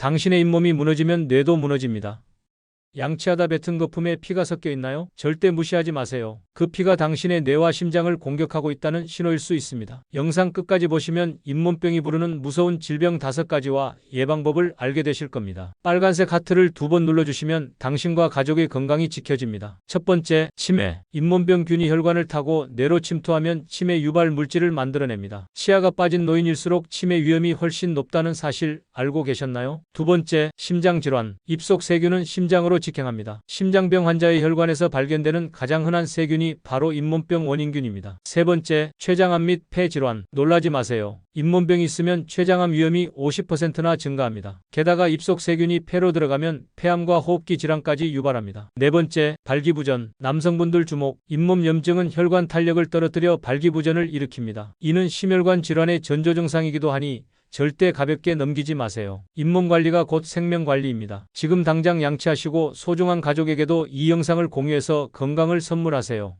당신의 잇몸이 무너지면 뇌도 무너집니다. 양치하다 뱉은 거품에 피가 섞여 있나요? 절대 무시하지 마세요. 그 피가 당신의 뇌와 심장을 공격하고 있다는 신호일 수 있습니다. 영상 끝까지 보시면 잇몸병이 부르는 무서운 질병 다섯 가지와 예방법을 알게 되실 겁니다. 빨간색 하트를 두 번 눌러주시면 당신과 가족의 건강이 지켜집니다. 첫 번째, 치매. 잇몸병 균이 혈관을 타고 뇌로 침투하면 치매 유발 물질을 만들어냅니다. 치아가 빠진 노인일수록 치매 위험이 훨씬 높다는 사실 알고 계셨나요? 두 번째, 심장 질환. 입속 세균은 심장으로 직행합니다. 심장병 환자의 혈관에서 발견되는 가장 흔한 세균이 바로 잇몸병 원인균입니다. 세 번째, 췌장암 및 폐 질환. 놀라지 마세요. 잇몸병이 있으면 췌장암 위험이 50%나 증가합니다. 게다가 입속 세균이 폐로 들어가면 폐암과 호흡기 질환까지 유발합니다. 네 번째, 발기부전. 남성분들 주목. 잇몸 염증은 혈관 탄력을 떨어뜨려 발기부전을 일으킵니다. 이는 심혈관 질환의 전조 증상이기도 하니 절대 가볍게 넘기지 마세요. 잇몸 관리가 곧 생명 관리입니다. 지금 당장 양치하시고 소중한 가족에게도 이 영상을 공유해서 건강을 선물하세요.